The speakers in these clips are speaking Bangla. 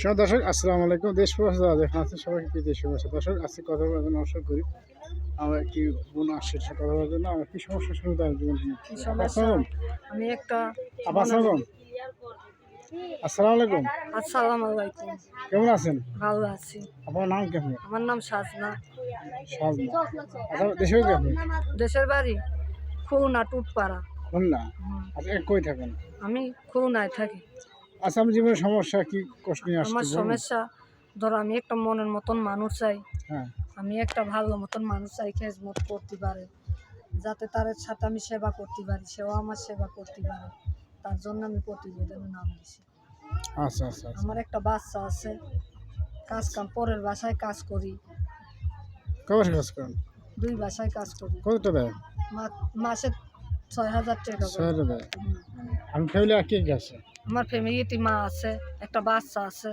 সব দর্শক আসসালামু আলাইকুম। দেশ প্রবাস দাদা যেখানে আছেন সবাইকে প্রীতি শুভেচ্ছা। দর্শক আজকে কথা বলার জন্য অবসর করি আমার একটি বোন আসছে সে কথা বলার জন্য। আমার কি সমস্যা শুরু তার জীবন। কি আমি একটা আপা আসসালাম আসসালামু আলাইকুম। আসসালামু আলাইকুম। কেমন আছেন? ভালো আছি। আপনার নাম কেমন আমার নাম সাজনা। সাজনা। আচ্ছা দেশে কেমন দেশের বাড়ি খুলনা টুটপাড়া। খুলনা। আচ্ছা কই থাকেন? আমি খুলনায় থাকি। আচ্ছা জীবনের সমস্যা কি কষ্ট নিয়ে আমার সমস্যা ধরো আমি একটা মনের মতন মানুষ চাই। হ্যাঁ। আমি একটা ভালো মতন মানুষ চাই খেজমত করতে পারে। যাতে তার সাথে আমি সেবা করতে পারি সেও আমার সেবা করতে পারে। তার জন্য আমি প্রতিবেদনে নাম দিছি। আচ্ছা আচ্ছা আচ্ছা। আমার একটা বাচ্চা আছে। কাজ কাম পরের বাসায় কাজ করি। কবে কাজ করেন? দুই বাসায় কাজ করি। কতটা দেয়? মাসে ছয় হাজার টাকা করে। ছয়টা দেয়। আমি ফ্যামিলি আর কে আছে? আমার ফ্যামিলিতে মা আছে একটা বাচ্চা আছে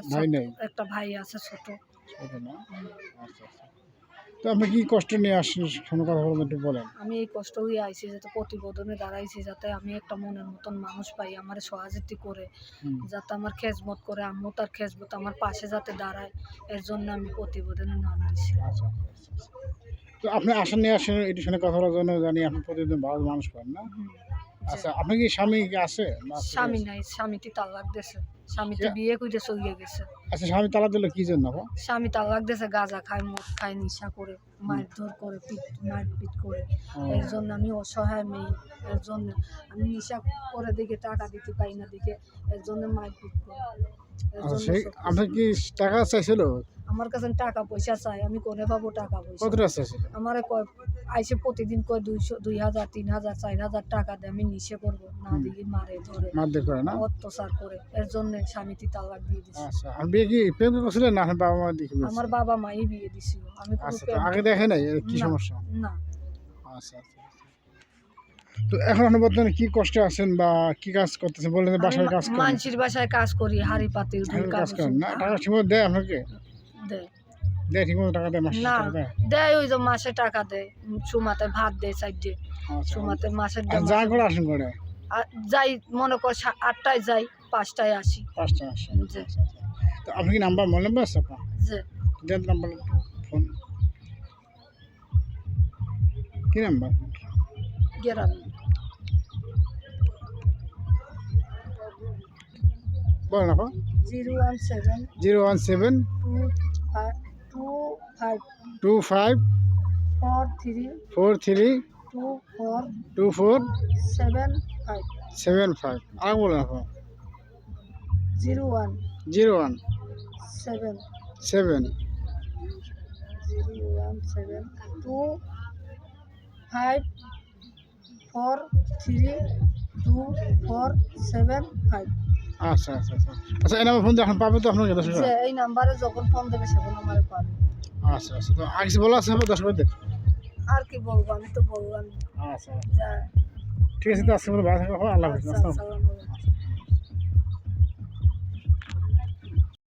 একটা ভাই আছে ছোট। আচ্ছা আচ্ছা। তো আপনি কি কষ্ট নিয়ে আসছেন? কোনো কথা বলবেন একটু বলেন। আমি এই কষ্ট হয়ে আইছি যাতে প্রতিবেদনে দাঁড়াইছি যাতে আমি একটা মনের মতন মানুষ পাই আমার করে যাতে আমার খেজমত করে আম্মু তার খেজমত আমার পাশে যাতে দাঁড়ায় এর জন্য আমি প্রতিবেদনে নাম দিছি। আচ্ছা। তো আপনি আসেন নিয়ে আসেন এটির সঙ্গে কথা বলার জন্য জানি আপনি প্রতিদিন ভালো মানুষ পান না। আচ্ছা আপনি কি স্বামী আছে? স্বামী নাই স্বামীটি তালাক দিয়েছে স্বামীটি? বিয়ে করে চলিয়ে গেছে। আচ্ছা স্বামী তালা দিল কি জন্য স্বামী তালাক দিয়েছে গাঁজা খায় মদ খায় নেশা করে মারধর করে পিট মারপিট করে। এর জন্য আমি অসহায় মেয়ে এর জন্য আমি নেশা করে দিকে টাকা দিতে পারি না দিকে এর জন্য মারপিট করে। আপনি কি টাকা চাইছিল? আমার কাছে টাকা পয়সা চাই আমি কোনে পাবো টাকা পয়সা? আমার আইসে প্রতিদিন কয় দুইশো দুই হাজার তিন হাজার চার হাজার টাকা দিয়ে আমি নিশে করব। না দিকে মারে ধরে। মারধর করে না? অত্যাচার করে। এর জন্য স্বামীটি তালাক দিয়ে দিছে। আচ্ছা আপনি বিয়ে কি প্রেম করছিলেন না? বাবা মা দেখে আমার বাবা মাই বিয়ে দিছিল। আমি আচ্ছা আগে দেখে নাই? কি সমস্যা? না। আচ্ছা আচ্ছা আচ্ছা। তো এখন আপনি বর্তমানে কি কষ্টে আছেন বা কি কাজ করতেছেন? বললেন বাসায় কাজ করেন। মানসির বাসায় কাজ করি হাড়ি পাতি কাজ করেন না? টাকা ঠিকমতো দেয় আপনাকে? দেয়। দেয় ঠিকমতো টাকা দেয় মাসে না দেয়? ওই যে মাসে টাকা দেয় সুমাতে ভাত দেয় সাইডে আচ্ছা সুমাতে মাসের আর যা করে আসেন করে যাই মনে কর আটটায় যাই পাঁচটায় আসি। পাঁচটা আসেন জি। আচ্ছা, আচ্ছা। তো আপনি কি নাম্বার মোবাইল নাম্বার আছে আপনার? দেন নাম্বার ফোন। কি নাম্বার? গ্রামে বলেন আপা। Zero one seven zero one seven two five two five four three four three two four two four seven five seven five আর বলেন আপা zero one zero one seven seven zero one seven two five four three two four seven five আচ্ছা আচ্ছা আচ্ছা। আচ্ছা এই নাম্বার ফোন দিয়ে এখন পাবে তো আপনার দশ এই নাম্বারে যখন ফোন দেবে সেখন আমার পাবে। আচ্ছা আচ্ছা। তো আগে বলা আছে আমার দশ মিনিট আর কি বলব আমি তো বললাম। আচ্ছা। ঠিক আছে তো বলে ভালো থাকবে আল্লাহ হাফিজ। আচ্ছা আসসালামু আসসালামু আলাইকুম।